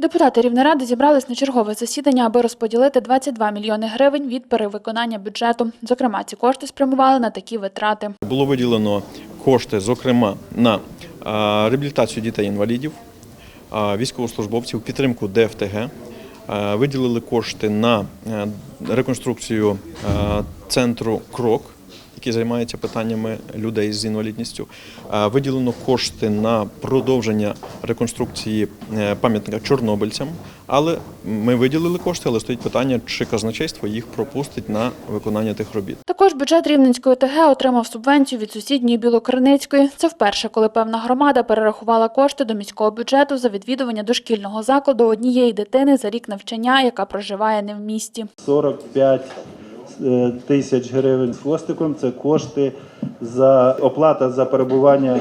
Депутати Рівнеради зібрались на чергове засідання, аби розподілити 22 мільйони гривень від перевиконання бюджету. Зокрема, ці кошти спрямували на такі витрати. Було виділено кошти, зокрема, на реабілітацію дітей-інвалідів, військовослужбовців, підтримку ДФТГ. Виділили кошти на е, реконструкцію центру Крок, який займається питаннями людей з інвалідністю. Виділено кошти на продовження реконструкції е, пам'ятника чорнобильцям. Але ми виділили кошти, але стоїть питання, чи казначейство їх пропустить на виконання тих робіт. Також бюджет Рівненської ОТГ отримав субвенцію від сусідньої Білокриницької. Це вперше, коли певна громада перерахувала кошти до міського бюджету за відвідування дошкільного закладу однієї дитини за рік навчання, яка проживає не в місті. 45 е, тисяч гривень з хвостиком це кошти за оплата за перебування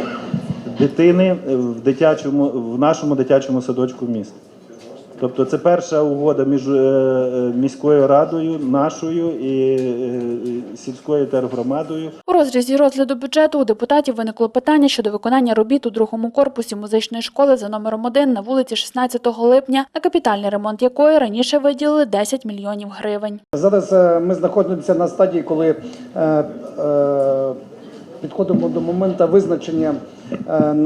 дитини в дитячому в нашому дитячому садочку міста. Тобто це перша угода між е, е, міською радою, нашою і е, сільською тергромадою. У розрізі розгляду бюджету у депутатів виникло питання щодо виконання робіт у другому корпусі музичної школи за номером 1 на вулиці 16 липня, на капітальний ремонт якої раніше виділили 10 мільйонів гривень. Зараз ми знаходимося на стадії, коли підходимо до моменту визначення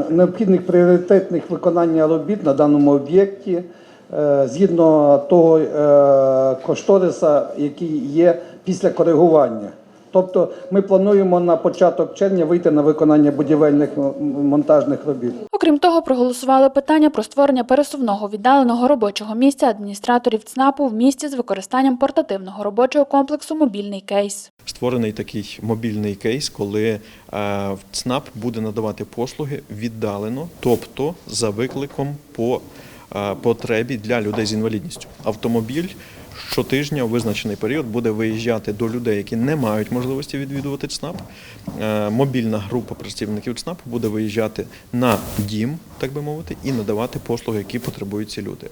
необхідних пріоритетних виконання робіт на даному об'єкті згідно того е, кошториса, який є після коригування. Тобто ми плануємо на початок червня вийти на виконання будівельних монтажних робіт. Окрім того, проголосували питання про створення пересувного віддаленого робочого місця адміністраторів ЦНАПу в місті з використанням портативного робочого комплексу Мобільний кейс. Створений такий мобільний кейс, коли е, ЦНАП буде надавати послуги віддалено, тобто за викликом по е, потребі для людей з інвалідністю. Автомобіль щотижня у визначений період буде виїжджати до людей, які не мають можливості відвідувати ЦНАП. Е, Мобільна група працівників ЦНАП буде виїжджати на дім, так би мовити, і надавати послуги, які потребують ці люди.